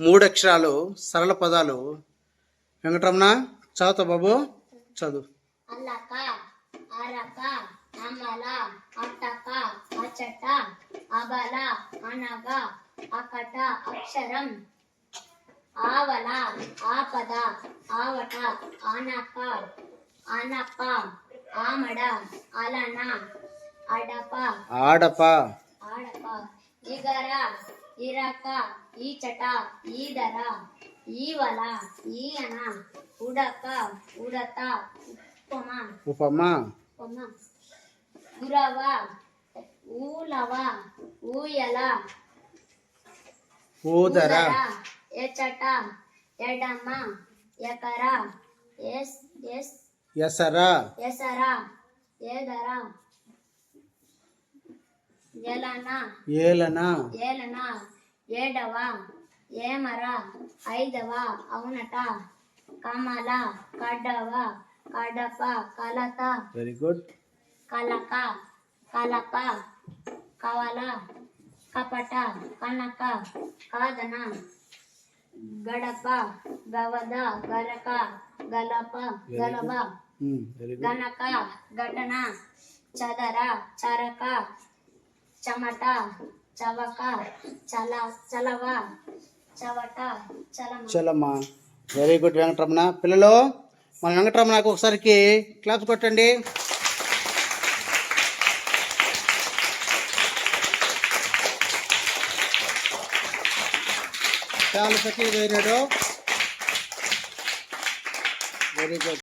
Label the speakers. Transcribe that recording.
Speaker 1: మూడు అక్షరాలు సరళ పదాలు. వెంకటరమణ చదువుతా బాబు చదువు.
Speaker 2: అల్లక అరక అమల అట్టక అచట అబల అనగ అకట అక్షరం. ఆవల ఆపద ఆవట ఆనక అనప ఆమడ అలన అడప.
Speaker 1: ఆడప.
Speaker 2: ఆడప ఇగర ఇరక ఈచట ఈదర ఈవల ఈయన ఉడక ఉడత ఉప్పమ.
Speaker 1: ఉపమ
Speaker 2: ఉప్పమ. ఉరవ ఊలవ ఊయల.
Speaker 1: ఊదర.
Speaker 2: ఎచట ఎడమ ఎకర ఎస్ ఎస్
Speaker 1: ఎసర.
Speaker 2: ఎసర ఏదర
Speaker 1: ఏలన?
Speaker 2: ఏలన? ఏడవ? ఏమర? ఐదవ? అవునట. కమల? కడవ కడప? కలత?
Speaker 1: వెరీ గుడ్
Speaker 2: కలక? కలప కవల? కపట? కనక? కాదన? గడప? గవద? గరక? గలప? గలబ
Speaker 1: గుడ్
Speaker 2: గనక? ఘటన? చదర? చరక? చెమట చవక చల చలవ చవట చలమ.
Speaker 1: Chalamma very good Venkataramana. పిల్లలు మన వెంకటరమణకు ఒకసారికి క్లాప్స్ కొట్టండి. చాలా సఖీ పోయినాడు వెరీ గుడ్